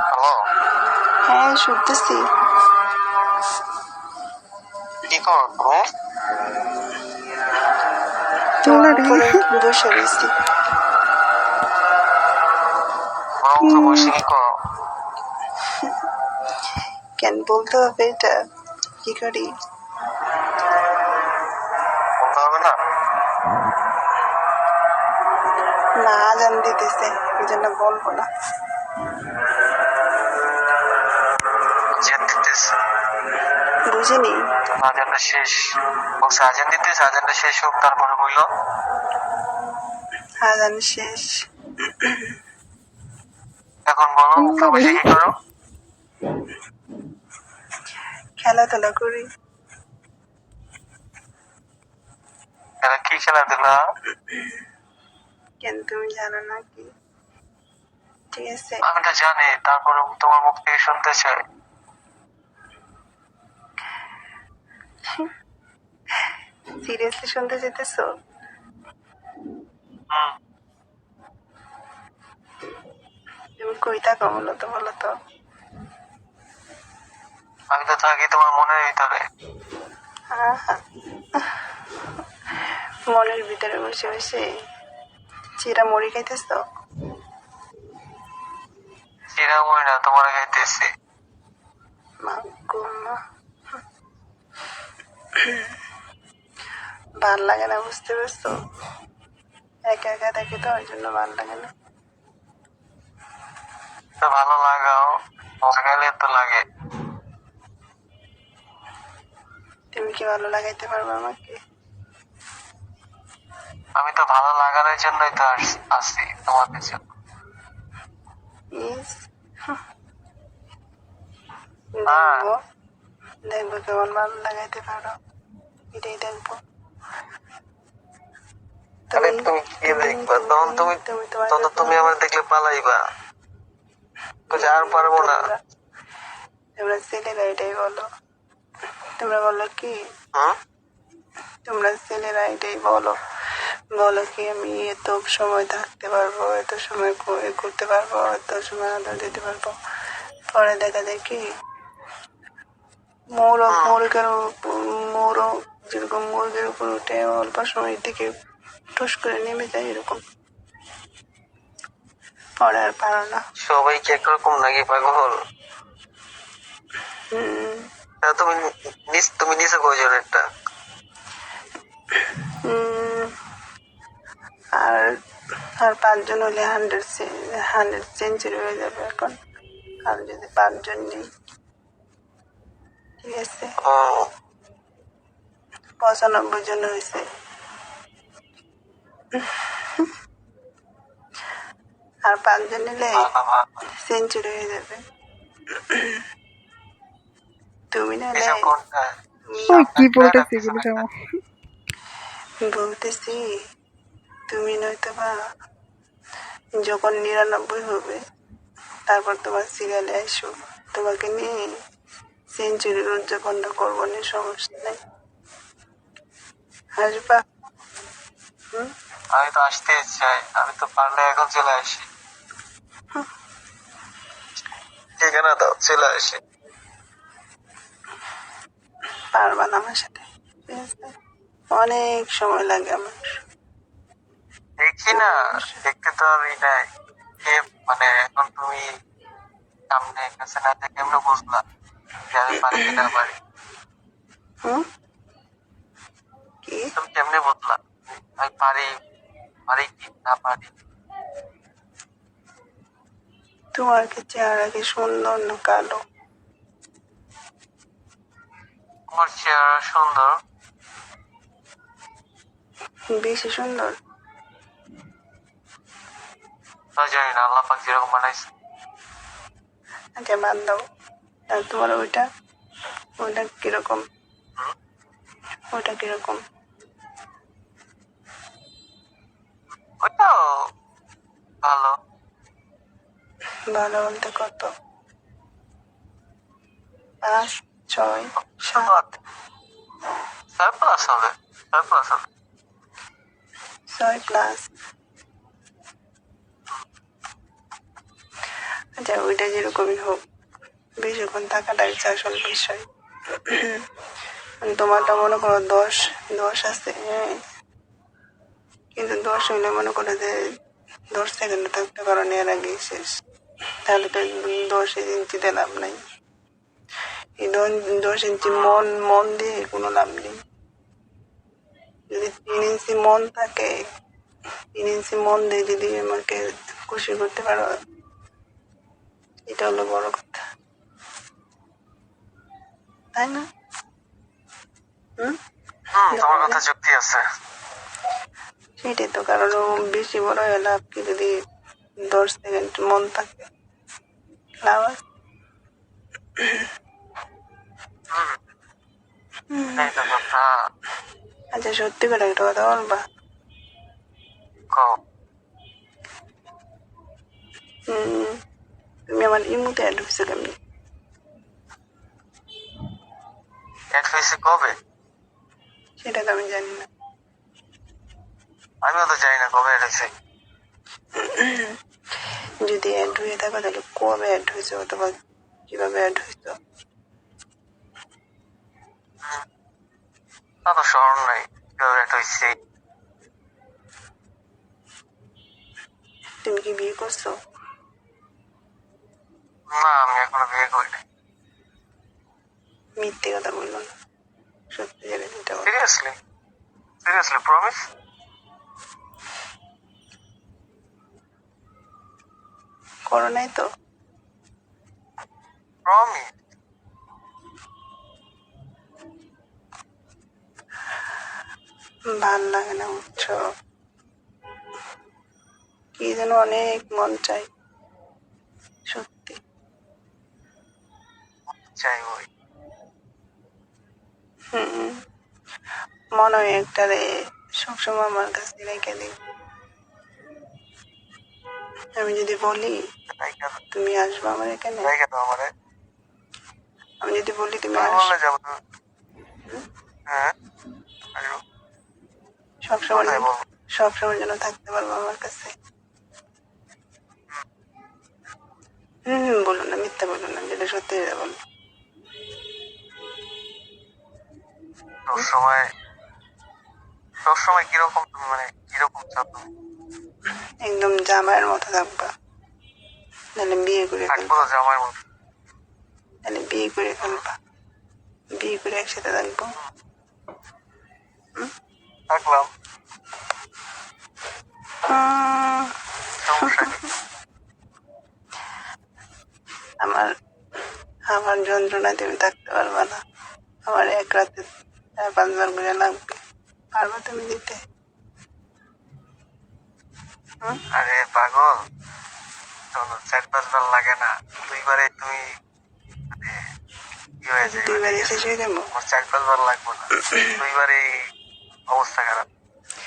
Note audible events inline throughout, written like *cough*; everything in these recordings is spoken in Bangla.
হ্যালো হ্যাঁ শুনতেছি। কি তোমার বসে রয়েছি? আমার বসে কি করো কেন বলতে হবে এটা? কি করি? বলতে হবে না? না জান দিতেছে এই জন্য বলব না। বুঝিনি আজানটা শেষ। বলছে আজান দিতেছে আজানটা শেষ হোক তারপরে বলল আজান শেষ। এখন বলো মুখে কি করো। খেলাধুলা করি। এরা কি খেলাধুলা? কেন তুমি জানো না কি? ঠিক আছে। আমি তো জানি তারপরে তোমার মুখ থেকে শুনতে চাই। সিরিয়াসলি শুনতে যেতেছো তুমি কই থাকো বলো তো বলো তো। আমি তো থাকি তোমার মনের ভিতরে। মনের ভিতরে বসে বসে চিরা মুড়ি খাইতেছো? চিরাময় না তোমার গাইতেছি মা গো মা। ভালো লাগে না বুঝতে পারছ? একা একা দেখে তো ওই জন্য ভালো লাগে না। ভালো লাগাও লাগাইলে তো লাগে। তুমি কি ভালো লাগাইতে পারবে আমাকে? আমি তো ভালো লাগানোর জন্যই তো আস- আসছি তোমাদের জন্য ইস হ্যাঁ। দেখব কেমন ভালো লাগাইতে পারো এটাই দেখব আরে তুমি কি দেখবা তখন তুমি তখন তুমি আমার দেখলে পালাইবা বলছে, আর পারব না তোমরা- ছেলেরা এটাই বলো তোমরা বলো কি তোমরা ছেলেরা এটাই বলো বলো কি আমি এত সময় থাকতে পারব এত সময় করতে পারব এত সময় আদর দিতে পারব পরে দেখা যায় কি মোরগ হুম। মুরগের উপ- যেরকম মুরগের উপর উঠে অল্প সময়ের দিকে টুস করে নেমে যায় এরকম। পরে আর পারো না। সবাই কি একরকম নাকি পাগল? তুমি নিচ তুমি নিচে কয়জন একটা? আর আর পাঁচজন হলে হান্ড্রেড হান্ড্রেড সেঞ্চুরি হয়ে যাবে এখন। আর যদি পাঁচজন নেই। ঠিক আছে। পঁচানব্বই জন হয়েছে। আর পাঁচজন নিলে। সেঞ্চুরি হয়ে যাবে। তুমি নাহলে এসব কি বলতেছি বলতেছি তুমি নয়তো বা যখন নিরানব্বই হবে তারপর তোমার সিরিয়ালে আসো। তোমাকে নিয়ে সেঞ্চুরির উদযাপনটা করব না সমস্যা নেই। আসবা? আমি তো আসতে চাই আমি তো পারলে এখন চলে আসি। ঠিকানা দাও চলে আসি। পারবা না আমার সাথে অনেক সময় লাগে আমার। দেখি না দেখতে তো আমি নাই। মানে এখন তুমি সামনে কাছে না দেখে কেমনে বুঝলা যে আমি কি না পারি হুম কি? তুমি কেমনে আমি পারি পারি কি? না পারি। তোমার কি চেহারা কি সুন্দর না কালো? তোমার চেহারা সুন্দর। বেশি সুন্দর? তা জানি না আল্লাহ পাক যেরকম বানাইছে। আচ্ছা বাদ দাও। আর তোমার ওইটা ওইটা কীরকম? ওইটা কীরকম? ওইটা ভালো। ভালো বলতে কত? পাঁচ ছয় সাত। সাত। ছয় প্লাস হবে ছয় প্লাস হবে। ছয় প্লাস আচ্ছা ওইটা যেরকমই হোক। বেশিক্ষণ থাকাটা হচ্ছে আসল বিষয়। তোমারটা মনে করো দশ দশ আছে হ্যাঁ। কিন্তু দশ হইলে মনে করো যে দশ সেকেন্ড থাকতে পারো এর আগেই শেষ। তাহলে তো দশ ইঞ্চিতে লাভ নাই। দশ ইঞ্চি মন মন দিয়ে কোনো লাভ নেই। যদি তিন ইঞ্চি মন থাকে, তিন ইঞ্চি মন দিয়ে যদি আমাকে খুশি করতে পারো, এটা হলো বড় কথা। তাই না? হুম? হুম তোমার কথা যুক্তি আছে। সেটাই তো কারণ বেশি বড় হয়ে লাভ কি যদি দশ সেকেন্ড মন থাকে। লাভ আচ্ছা সত্যি করে একটা কথা বলবা? তুমি আমার ইমুতে হয়েছে কেমনি এড হয়েছে কবে? সেটা তো আমি জানি না। আমিও তো জানি না কবে হয়েছে। যদি অ্যাড হয়ে থাকো তাহলে কবে অ্যাড হয়েছে অথবা কীভাবে অ্যাড হয়েছে? তা তো স্মরণ নাই কীভাবে এড হয়েছে। তুমি কি বিয়ে করছ? না আমি এখনও বিয়ে করিনি। মিথ্যে কথা বলল না সত্যি যেটা সিরিয়াসলি সিরিয়াসলি প্রমিস করো নাই তো। প্রমিস ভালো লাগে না বুঝছ? কি যেন অনেক মন চাই সত্যি। চাই ওই। হুম। মনে হয় একটা রে সবসময় আমার কাছে রেখে দিই আমি যদি বলি তুমি আসবে আমার এখানে? আমারে। আমি যদি বলি তুমি আসবে? যাব তুমি হ্যাঁ সবসময় সবসময় যেন থাকতে পারব আমার কাছে। হুম। হুম, বলুন না মিথ্যা বলুন না যেটা সত্যি বলুন সব সময় সব সময় কীরকম তুমি মানে কীরকম চাও তুমি একদম জামাইয়ের মতো থাকবা। নাহলে বিয়ে করে থাকব তো জামাই মতো। নাহলে বিয়ে করে ফেলবা। বিয়ে করে একসাথে থাকব। থাকলাম। আমার আমার যন্ত্রণায় তুমি থাকতে পারবা না। আমার এক রাতে চার পাঁচবার করে লাগবে পারবা তুমি দিতে আরে পাগল চলো চার পাঁচবার লাগে না দুইবারে তুমি মানে হয়ে দুইবারে শেষ হয়ে যাব চার পাঁচবার লাগবো না দুইবারে অবস্থা খারাপ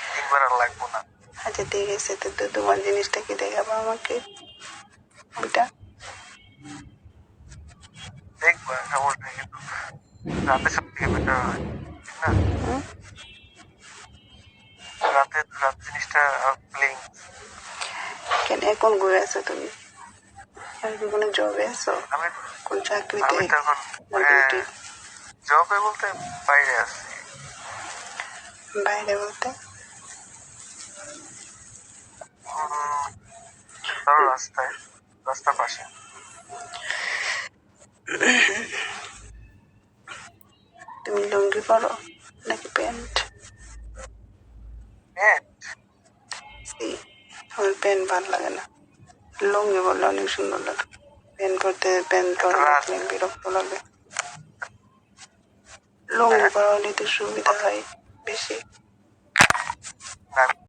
তিনবার আর লাগবো না আচ্ছা ঠিক আছে তো তো তোমার জিনিসটা কি দেখাবো আমাকে ওইটা দেখবা সমস্যা কিন্তু রাতে সব থেকে বেটার হয় না? রাতে রাত জিনিসটা ফিলিং কেন? এখন ঘুরে আছো তুমি? আর কি কোনো জবে আছো? আমি কোন চাকরিতে? আমি তখন জবে বলতে বাইরে আছি। বাইরে বলতে? ধরো রাস্তায় রাস্তার পাশে। *laughs* তুমি লুঙ্গি পরো নাকি প্যান্ট? হ্যাঁ আমার প্যান্ট ভালো লাগে না। লুঙ্গি পরলে অনেক সুন্দর লাগে। প্যান্ট পরতে প্যান্ট পরলে অনেক বিরক্ত লাগে। লুঙ্গি পরা হলে তো সুবিধা হয় বেশি।